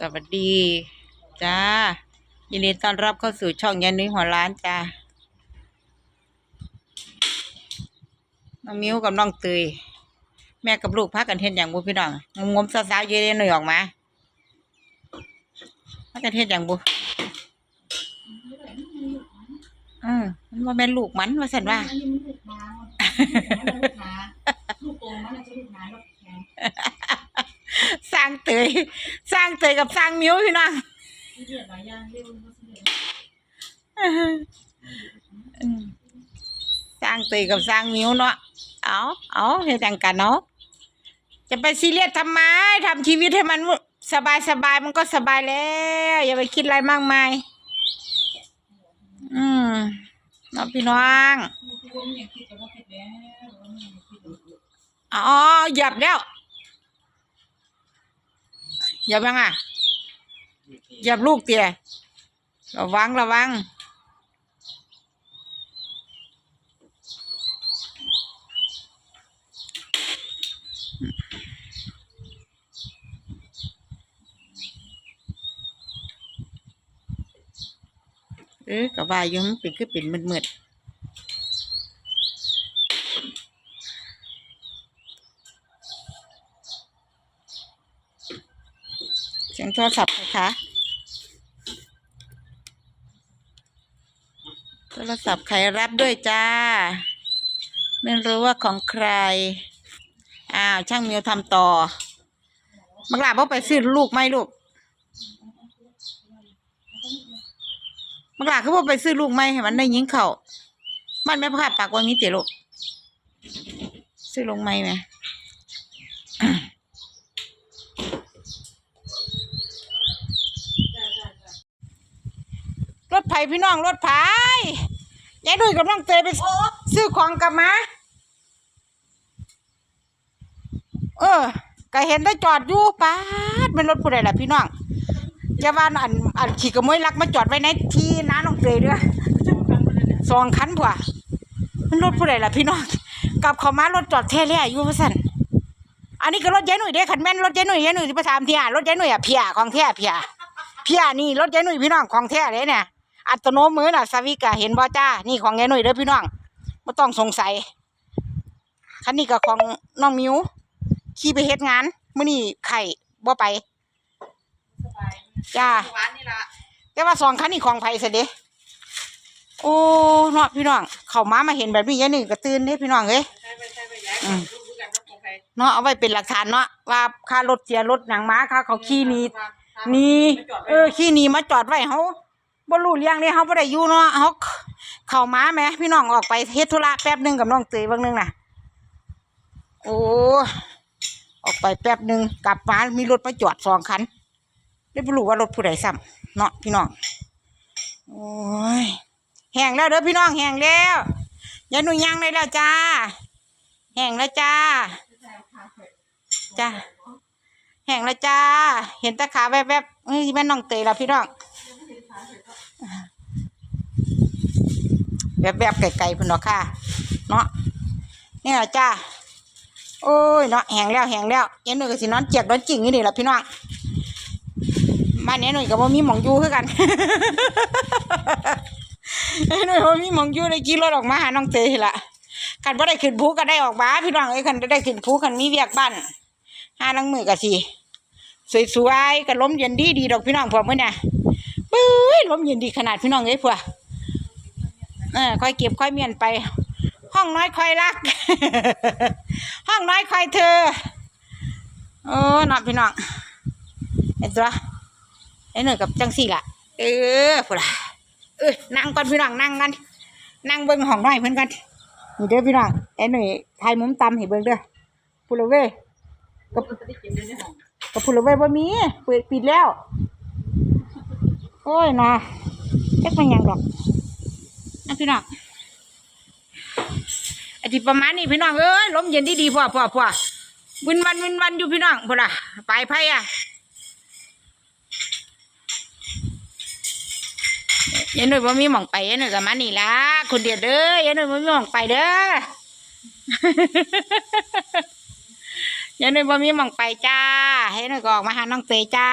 สวัสดีจ้ายินดีต้อนรับเข้าสู่ช่องยันนุ้ยหัวร้านจ้าน้องมิ้วกับน้องเตยแม่กับลูกพักกันเห็นอย่างบุพี่น้องงมงมสาวๆเยอะๆหน่อยออกมาพักกันเห็นอย่างบุอืมมันว่าแม่นลูกมันว่าสันว่าอันนี้มันลูกหมาลูกหมาลูกโตมันจะลูกหมาลูกแข็ง สร้างเตยสร้างเตยกับสร้างมิ้วพี่น้องที่เรียกหลายอย่างเร็วมันเสียอืมสร้างเตยกับสร้างมิ้วเนาะเอาเอาเฮ็ดจังกันเนาะจะไปซีเรียสทำไมทำชีวิตให้มันสบายสบายๆมันก็สบายแล้ว อย่าไปคิดอะไรมากมาย อืมเนาะพี่น้องคือว่ามันยังคิดแต่ว่าคิดแล้วว่ามันยังคิดอยู่อ๋อหยับแล้ว หยับยังอะหยับลูกเตี๋ยระวังระวังเอ๊ะก็ว่าอยู่มันเป็นคือเป็นมืดๆเสียง โทรศัพท์ใครคะโทรศัพท์ใครรับด้วยจ้า ไม่รู้ว่าของใคร อ้าว ช่างมิวทำต่อบังลาบ่ไปซื้อลูกไหมลูกบักหลาคือว่าไปซื้อลูกไม้ให้มันได้ยิงเขามันไม่พลาดปากว่ามีเตี๋ยลูกซื้อลงไม้ไหม รถไผ่พี่น้องรถไผ่ยายดุยกำลังเตยไปซื้อของกลับมาเออก็เห็นได้จอดอยู่ป้าดเป็นรถผู้ใดล่ะพี่น้องอย่าว่าอันอันขี่กระมวยลักมาจอดไว้ในที่น้าน้องเตยด้อสองคันผัวมันรถผู้ใดล่ะพี่น้องกลับเขามารถจอดแท้แล้วอยู่ว่าซั่นอันนี้ก็รถยายหนุ่ยเด้คันแม่นรถยายหนุ่ยยายหนุ่ยที่ประถามเทียรถยายหนุ่ยอะเพียของแท้เพียเพียนี่รถยายหนุ่ยพี่น้องของแท้เลยเนี่ย อัตโนมือน่ะสวิกะเห็นบ่จ้า นี่ของยายหนุ่ยเด้อพี่น้องบ่ต้องสงสัย คันนี้ก็ของน้องมิวขี่ไปเฮ็ดงานมื้อนี้ไข่บ่ไป จ้า หวานนี่ละแต่ว่าสองคันนี่ของไผสิเด้โอ้เนาะพี่น้อง เข้ามามาเห็นแบบนี้ยายหนึ่งก็ตื่นเด้พี่น้องเอ้ย ใช่ไปใช่ไปย้ายอืม ลูกรู้กันว่าของใครเนาะเอาไว้เป็นหลักฐานเนาะว่าค่ารถเสียรถหนังม้าค่าเขาขี่หนีหนีเออขี่หนีมาจอดไว้เฮา บ่รู้เรื่องเลยเฮาบ่ได้อยู่เนาะเฮาเข้ามาแหมพี่น้องออกไปเฮ็ดธุระแป๊บหนึงกับน้องเตยบางนึงน่ะ โอ้ออกไปแป๊บหนึงกลับมามีรถมาจอดสองคันได้บ่รู้ว่ารถผู้ใดซ้ำเนาะพี่น้องโอ้ยแห้งแล้วเด้อพี่น้องแห้งแล้วยายหนุ่ยย่างได้แล้วจ้าแห้งแล้วจ้าจ้าแห้งแล้วจ้า เห็นตาขาแวบๆเฮ้ยแม่นน้องเตยแล้วพี่น้อง แวบๆไกลๆพุ่นเนาะค่ะ เนาะนี่แหละจ้าโอ้ยเนาะแห้งแล้วแห้งแล้วยายหนุ่ยก็สินอนเจียกนอนจริงนี่นี่แหละพี่น้องบ้านนี้หนุ่ยกับว่ามีหมองยู่คือกันไอ้หนุ่ยว่ามีหมองยูเลยขี่รถออกมาหาน้องเตยละคันว่าได้ขึ้นภูก็ได้ออกมาพี่น้องไอ้คันได้ขึ้นภูคันมีเวียกบ้านห้าลังมือก็สิสวยๆก็ล้มเย็นดีดีดอกพี่น้องพวกมื่อน่ะ ปื้ยลมเย็นดีขนาดพี่น้องเอ้ยพวเออค่อยเก็บค่อยเมียนไป ห้องน้อยค่อยรัก ห้องน้อยค่อยเธอโอ้นาะพี่น้องเห็นตัวไอ้หนุ่ยกับจังสี่ล่ะ เออพูดละเอ้ยนั่งก่อนพี่น้องนั่งกันนั่งเบิ่งห้องน้อยเพิ่นกันนี่เด้อพี่น้องไอ้หน่อยทยมุมตำให้เบิ่งเด้อพูดละเว้ยก็พูดละเว้ยบ่มีเปิดปิดแล้ว โอ้ยนะเจ๊กมันหยังดอกนะพี่น้องไอที่ประมาณนี้พี่น้องเอ้ยลมเย็นดีดีพ่อพ่อพ่อวินวันวินวันอยู่พี่น้องพุ่นล่ะไปไผอะยายหนุ่ยบ่มีหม่องไปยายหนุ่ยก็มานี่ละคนเดียวเด้อยายหนุ่ยบ่มีหม่องไปเด้อยายหนุ่ยบ่มีหม่องไปจ้าให้หนุ่ยก็ออกมาหาน้องเตยจ้า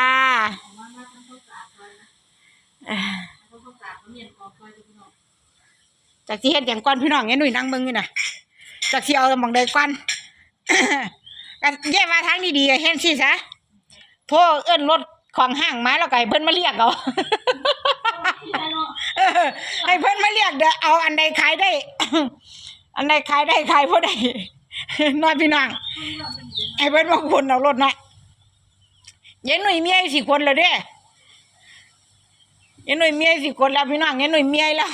จากที่เฮ็ดอย่างก่อนพี่น้องเนี่ยหนุ่ยนั่งเบิ่งอยู่น่ะจากที่เอาหมองใดก่อนก็แย่มาทางดีๆเห็นสิซะโทรเอิ้นรถของห้างมาแล้วก็ให้เพิ่นมาเรียกเอาไออให้เพิ่นมาเรียกเด้อเอาอันใดขายได้ อันใดขายได้ขายบ่ได้น้อยพี่น้องให้เพิ่นมาคนเอารถนะยายหนุ่ยเมียสิคนแล้วเด้ ยายหนุ่ยเมียสิคนแล้วพี่น้องยายหนุ่ยเมียแล้ว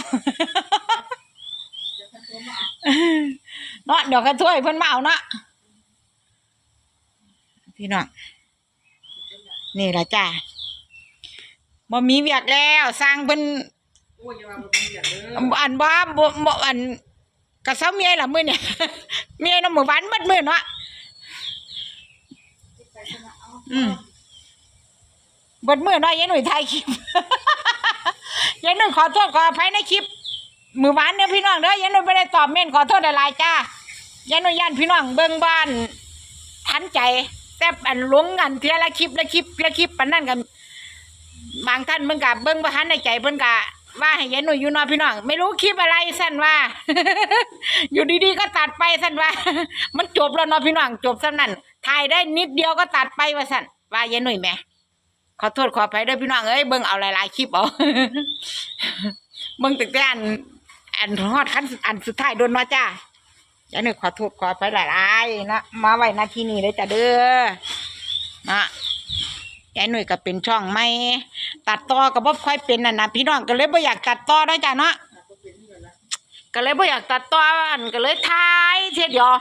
เนาะเดี๋ยวก็ถ้วยเพิ่นมาเอาเนาะพี่น้องนี่ละจ้าบ่มีเวียกแล้วสร้างเพิ่นอ้ยอย่ามาบ่มีอย่าบ่บ่อันกระเซาเมียละมือเนี่ยเมียน้ำมือหวานเบิดมือเนาะอืมบิดมือเนาะยายหนุ่ยถ่ายคลิป ยายหนุ่ยขอโทษขออภัยในคลิปมือหวานเนี่ยพี่น้องเด้อยายหนุ่ยบ่ได้ตอบเม่นขอโทษหลายจ้ายายหนุ่ยย่านพี่น้องเบิ่งบ้านทันใจแต่อันหลงกันเทียละคลิปละคลิปละคลิปปานนั้นกันบางท่านเบิ่งกะเบิ่งบ่ทันในใจเพิ่นกะว่าให้ยายหนุ่ยอยู่นอนพี่น้อง ไม่รู้คลิปอะไรสั่นว่า อยู่ดีๆก็ตัดไปสั่นว่า มันจบแล้วนาะพี่น้องจบสั่นนั่นถ่ายได้นิดเดียวก็ตัดไปว่าสั่นว่ายายหนุ่ยแหม่ ขอโทษขออภัยด้วยพี่น้องเอ้ยเบิ่งเอาหลายๆคลิปเอาเบิ่งตั้งแต่อันอันฮอดขั้นอันสุดท้ายโดนเนาจ้ายาหนุ่ยขอโทษขออภัยหลายๆนะมาไว้นาทีนี้เลยจ้ะเด้อนะยายหนุ่ยก็เป็นช่องไม่ตัดต่อก็บ่ค่อยเป็นน่ะนะพี่น้องก็เลยบ่อยากตัดต่อเนาะจ้ะเนาะก็เลยบ่อยากตัดต่ออันก็เลยถ่ายเทียเดียว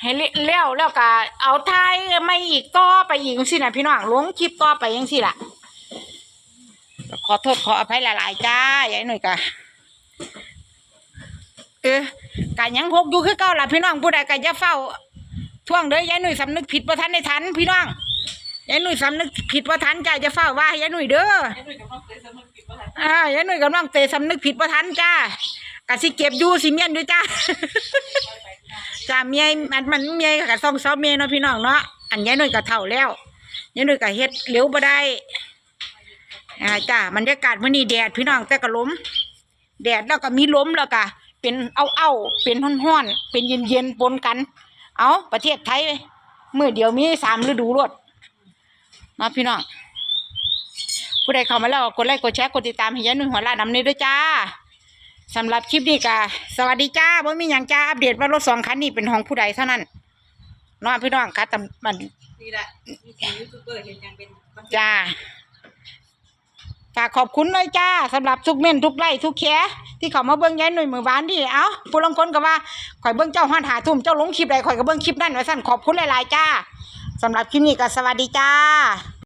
ให้เลี้ยวแล้วก็เอาถ่ายไม่อีกต่อไปอีกจังซี่น่ะพี่น้องลงคลิปต่อไปจังซี่ล่ะ ขอโทษขออภัยหลายๆจ้ายายหนุ่ยก็เออกะยังหกอยู่คือเก่าล่ะพี่น้องผู้ใดก็อย่าเฝ้าท่วงเด้อยายหนุ่ยสำนึกผิดบ่ทันได้ทันพี่น้องยายหนุ่ยสำนึกผิดว่าทันจ้าจะเฝ้าว่าให้ยายหนุ่ยเด้อไอ้ด้วยกับน้องเตยสมุนกินบ่ทันอ่ายหนุ่ยกำลังเตะสำนึกผิดว่าทันจ้ากะสิเก็บอยู่สิเมียนด้วยจ้า จ้าเมียมันมันเมียกับซองซ้อมเมียเนาะพี่น้องเนาะอันยายหนุ่ยก็เท่าแล้วยายหนุ่ยก็เฮ็ดเร็วบ่ได้อ่าจ้าบรรยากาศมื้อนี้แดดพี่น้องแต่ก็ล้มแดดแล้วก็มีล้มแล้วก็เป็นเอาเอาเป็นร้อนๆเป็นเย็นๆปนกัน เอาประเทศไทยมื้อเดียวมีสามฤดูรวดมาพี่น้องผู้ใดเข้ามาแล้วกดไลค์กดแชร์กดติดตามให้ยายหนุ่ยหัวลาดนำนี้ด้วยจ้า สำหรับคลิปนี้ก็สวัสดีจ้าบ่มีหยังจ้าอัปเดตว่ารถสองคันนี้เป็นของผู้ใดเท่านั้นเนาะพี่น้องค่ะตำมันนี่แหละมีทียูทูบเบอร์เห็นยังเป็นจ้าฝากขอบคุณเลยจ้าสำหรับทุกเม่นทุกไล่ทุกแคที่เขามาเบิ่งยายหนุ่ยมือวานดิเอ้าผู้ลางคนก็ว่าข่อยเบิ่งเจ้าฮอนหาทุ่มเจ้าลงคลิปใดข่อยก็เบิ่งคลิปนั่นไว้สั่นขอบคุณหลายๆจ้าสำหรับคลิปนี้ก็สวัสดีจ้า